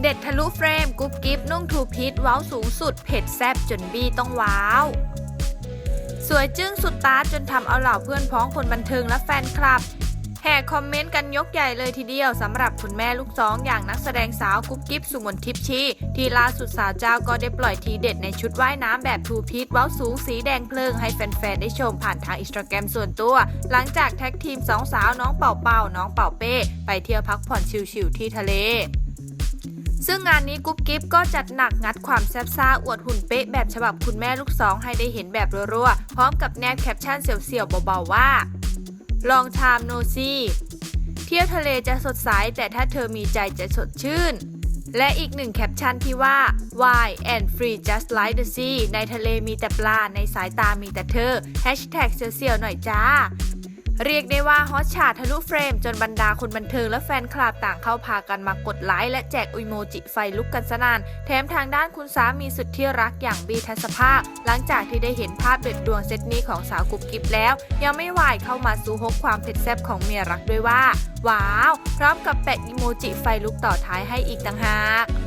เด็ดทะลุเฟรมกุ๊บกิ๊บนุ่งทูพีทเว้าสูงสุด เผ็ดแซบจนบี้ต้องว้าว สวยจึ้งสุดตาจนทำเอาเหล่าเพื่อนพ้องคนบันเทิงและแฟนคลับ แห่คอมเมนต์กันยกใหญ่เลยทีเดียวสำหรับคุณแม่ลูกสองอย่างนักแสดงสาวกุ๊บกิ๊บสุมนทิพย์ชีที่ล่าสุดสาวเจ้าก็ได้ปล่อยทีเด็ดในชุดว่ายน้ำแบบทูพีทเว้าสูงสีแดงเพลิงให้แฟนๆได้ชมผ่านทางอินสตาแกรมส่วนตัว หลังจากแท็กทีมสองสาวน้องเป่าเป่าน้องเป่าเป้ ไปเที่ยวพักผ่อนชิลๆที่ทะเล ซึ่งงานนี้กุ๊บกิ๊บก็จัดหนักงัดความแซ่บซ่าอวดหุ่นเป๊ะแบบฉบับคุณแม่ลูกสองให้ได้เห็นแบบรัวๆ พร้อมกับแนบแคปชั่นเสียวๆเบาๆว่า ลองทามโนซีเที่ยวทะเลจะสดใสแต่ถ้าเธอมีใจจะสดชื่น และอีกหนึ่งแคปชั่นที่ว่า Why and free just like the sea ในทะเลมีแต่ปลาในสายตามีแต่เธอเสียวๆหน่อยจ้า เรียกได้ว่าฮอตชาทะลุเฟรม จนบรรดาคนบันเทิงและแฟนคลับต่างเข้าพากันมากดไลค์และแจกอิโมจิไฟลุกกันสนานแถมทางด้านคุณสามีสุดที่รักอย่างบีทัศภาคหลังจากที่ได้เห็นภาพเด็ดดวงเซตนี้ของสาวกุ๊บกิ๊บแล้ว ยังไม่วายเข้ามาสู้ฮกความเผ็ดแซ่บของเมียรักด้วยว่า ว้าว พร้อมกับแปะอิโมจิไฟลุกต่อท้ายให้อีกต่างหาก